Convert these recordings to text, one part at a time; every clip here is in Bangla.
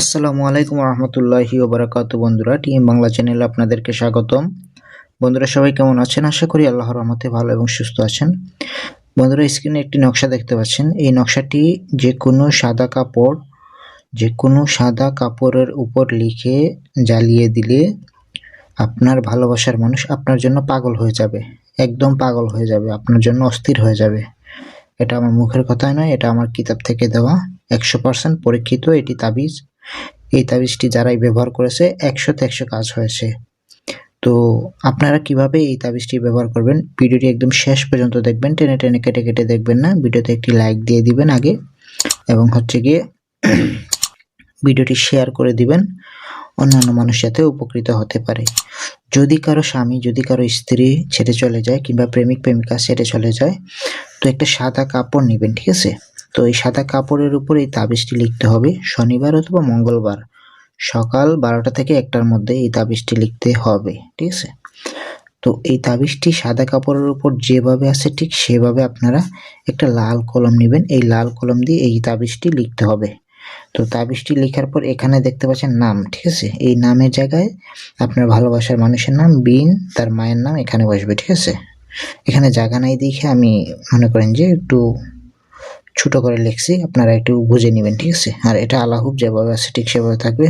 আসসালামু আলাইকুম রহমতুল্লাহি ওবরাকাত। বন্ধুরা, টিএম বাংলা চ্যানেলে আপনাদেরকে স্বাগতম। বন্ধুরা, সবাই কেমন আছেন? আশা করি আল্লাহর রহমতে ভালো এবং সুস্থ আছেন। বন্ধুরা, স্ক্রিনে একটি নকশা দেখতে পাচ্ছেন। এই নকশাটি যে কোনো সাদা কাপড় যে কোনো সাদা কাপড়ের উপর লিখে জ্বালিয়ে দিলে আপনার ভালোবাসার মানুষ আপনার জন্য পাগল হয়ে যাবে। একদম পাগল হয়ে যাবে, আপনার জন্য অস্থির হয়ে যাবে। এটা আমার মুখের কথাই নয়, এটা আমার কিতাব থেকে দেওয়া। একশো পার্সেন্ট পরীক্ষিত এটি তাবিজ। এই তাবিজটি যারাই ব্যবহার করেছে একশোতে একশো কাজ হয়েছে। তো আপনারা কীভাবে এই তাবিজটি ব্যবহার করবেন? ভিডিওটি একদম শেষ পর্যন্ত দেখবেন, টেনে টেনে কেটে কেটে দেখবেন না। ভিডিওতে একটি লাইক দিয়ে দিবেন আগে এবং হচ্ছে গিয়ে ভিডিওটি শেয়ার করে দিবেন। অন্যান্য মানুষ যাতে উপকৃত হতে পারে। যদি কারও স্বামী, যদি কারও স্ত্রী ছেড়ে চলে যায় কিংবা প্রেমিক, প্রেমিকা ছেড়ে চলে যায়, তো একটা সাদা কাপড় নেবেন, ঠিক আছে? তো এই সাদা কাপড়ের উপর এই তাবিজটি লিখতে হবে, শনিবার অথবা মঙ্গলবার। সকাল বারোটা থেকে একটার মধ্যে এই তাবিজটি লিখতে হবে, ঠিক আছে? তো এই তাবিজটি সাদা কাপড়ের উপর যেভাবে আছে ঠিক সেভাবে আপনারা একটা লাল কলম নেবেন। এই লাল কলম দিয়ে এই তাবিজটি লিখতে হবে। তো তাবিজটি লেখার পর এখানে দেখতে পাচ্ছেন নাম, ঠিক আছে? এই নামের জায়গায় আপনার ভালোবাসার মানুষের নাম, বিন, তার মায়ের নাম এখানে বসবে, ঠিক আছে? এখানে জায়গা নাই দেখে আমি মনে করেন যে একটু ছোট করে লিখছি, আপনারা একটু বুঝে নেবেন, ঠিক আছে? আর এটা আলাহুব যেভাবে আছে, ঠিক সেভাবে থাকবে।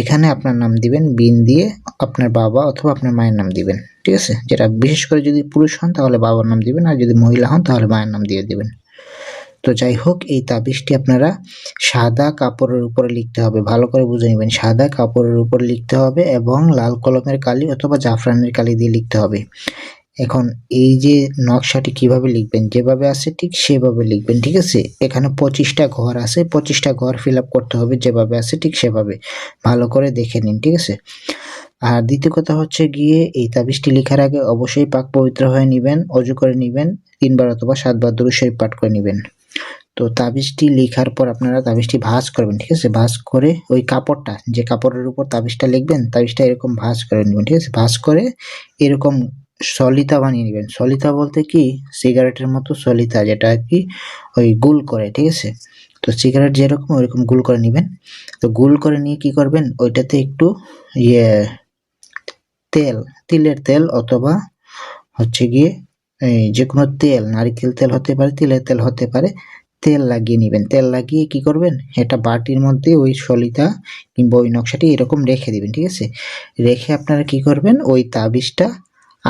এখানে আপনার নাম দিবেন, বিন দিয়ে আপনার বাবা অথবা আপনার মায়ের নাম দিবেন, ঠিক আছে? যেটা বিশেষ করে যদি পুরুষ হন, তাহলে বাবার নাম দিবেন, আর যদি মহিলা হন, তাহলে মায়ের নাম দিয়ে দিবেন। তো যাই হোক, এই তাবিজটি আপনারা সাদা কাপড়ের উপরে লিখতে হবে, ভালো করে বুঝে নেবেন। সাদা কাপড়ের উপর লিখতে হবে এবং লাল কলমের কালি অথবা জাফরানের কালি দিয়ে লিখতে হবে। এখন এই যে নকশাটি কীভাবে লিখবেন, যেভাবে আছে ঠিক সেভাবে লিখবেন, ঠিক আছে? এখানে পঁচিশটা ঘর আছে, পঁচিশটা ঘর ফিল করতে হবে যেভাবে আছে ঠিক সেভাবে। ভালো করে দেখে নিন, ঠিক আছে? আর দ্বিতীয় কথা হচ্ছে গিয়ে এই তাবিজটি লেখার আগে অবশ্যই পাক পবিত্র হয়ে নেবেন, অজু করে নেবেন, তিনবার অথবা সাতবার দূর শরীফ পাঠ করে নেবেন। তো তাবিজটি লেখার পর আপনারা তাবিজটি ভাঁজ করবেন, ঠিক আছে? ভাঁজ করে ওই কাপড়টা, যে কাপড়ের উপর তাবিজটা লিখবেন, তাবিজটা এরকম ভাঁজ করে নেবেন, ঠিক আছে? ভাঁজ করে এরকম সলিতা বানিয়ে নেবেন। সলিতা বলতে কি? সিগারেটের মতো সলিতা, যেটা কি ওই গুল করে, ঠিক আছে? তো সিগারেট যেরকম ওইরকম গুল করে নেবেন। তো গুল করে নিয়ে কি করবেন? ওইটাতে একটু ইয়ে তেল, তিলের তেল অথবা হচ্ছে গিয়ে এই যে কোনো তেল, নারিকেল তেল হতে পারে, তিলের তেল হতে পারে, তেল লাগিয়ে নেবেন। তেল লাগিয়ে কি করবেন? এটা বাটির মধ্যে ওই সলিতা কিংবা ওই নকশাটি এরকম রেখে দিবেন, ঠিক আছে? রেখে আপনারা কি করবেন? ওই তাবিজটা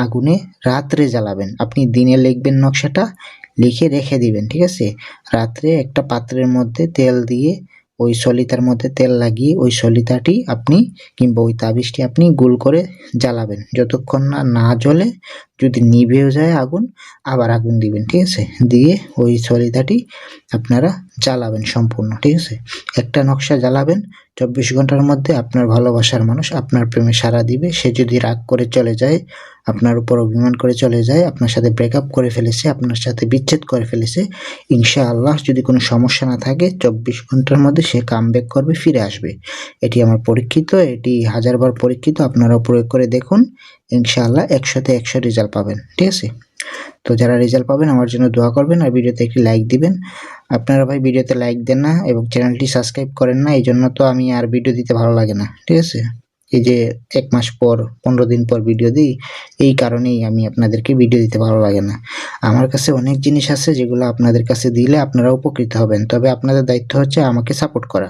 আগুনে রাত্রে জ্বালাবেন। আপনি দিনে লিখবেন নকশাটা, লিখে রেখে দিবেন, ঠিক আছে? রাত্রে একটা পাত্রের মধ্যে তেল দিয়ে, ওই সলিতার মধ্যে তেল লাগিয়ে, ওই সলিতাটি আপনি কিংবা ওই তাবিজটি আপনি গোল করে জ্বালাবেন। যতক্ষণ না না জ্বলে, যদি নিভেও যায় আগুন, আবার আগুন দিবেন, ঠিক আছে? দিয়ে ওই সলিতাটি আপনারা জ্বালাবেন সম্পূর্ণ, ঠিক আছে? একটা নকশা জ্বালাবেন চব্বিশ ঘণ্টার মধ্যে আপনার ভালোবাসার মানুষ আপনার প্রেমে সাড়া দিবে। সে যদি রাগ করে চলে যায়, আপনার উপর অভিমান করে চলে যায়, আপনার সাথে ব্রেকআপ করে ফেলেছে, আপনার সাথে বিচ্ছেদ করে ফেলেছে ইনশা আল্লাহ যদি কোনো সমস্যা না থাকে, চব্বিশ ঘণ্টার মধ্যে সে কাম করবে, ফিরে আসবে। এটি আমার পরীক্ষিত, এটি হাজারবার পরীক্ষিত, আপনারাও প্রয়োগ করে দেখুন। ইনশাআল্লাহ একশোতে একশো রেজাল্ট পাবেন, ঠিক আছে? তো যারা রেজাল্ট পাবেন, আমার জন্য দোয়া করবেন আর ভিডিওতে একটি লাইক দিবেন। আপনারা ভাই ভিডিওতে লাইক দেন না এবং চ্যানেলটি সাবস্ক্রাইব করেন না এই জন্য তো আমি আর ভিডিও দিতে ভালো লাগে না, ঠিক আছে? এই যে এক মাস পর, পনেরো দিন পর ভিডিও দিই, এই কারণেই আমি আপনাদেরকে ভিডিও দিতে ভালো লাগে না। আমার কাছে অনেক জিনিস আছে যেগুলো আপনাদের কাছে দিলে আপনারা উপকৃত হবেন, তবে আপনাদের দায়িত্ব হচ্ছে আমাকে সাপোর্ট করা।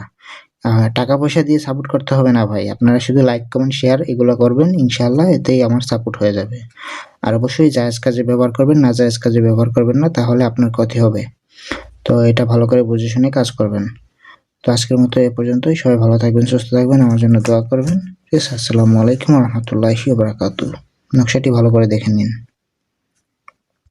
টাকা পয়সা দিয়ে সাপোর্ট করতে হবে না ভাই। আপনারা শুধু লাইক কমেন্ট শেয়ার এগুলো করবেন ইনশাল্লাহ এতেই আমার সাপোর্ট হয়ে যাবে। আর অবশ্যই জায়েজ কাজে ব্যবহার করবেন, না জায়েজ কাজে ব্যবহার করবেন না, তাহলে আপনার ক্ষতি হবে। তো এটা ভালো করে বুঝে শুনে কাজ করবেন। তো আজকের মতো এ পর্যন্তই। সবাই ভালো থাকবেন, সুস্থ থাকবেন, আমার জন্য দোয়া করবেন। আসসালামু আলাইকুম রহমতুল্লাহি বারাকাতু নকশাটি ভালো করে দেখে নিন।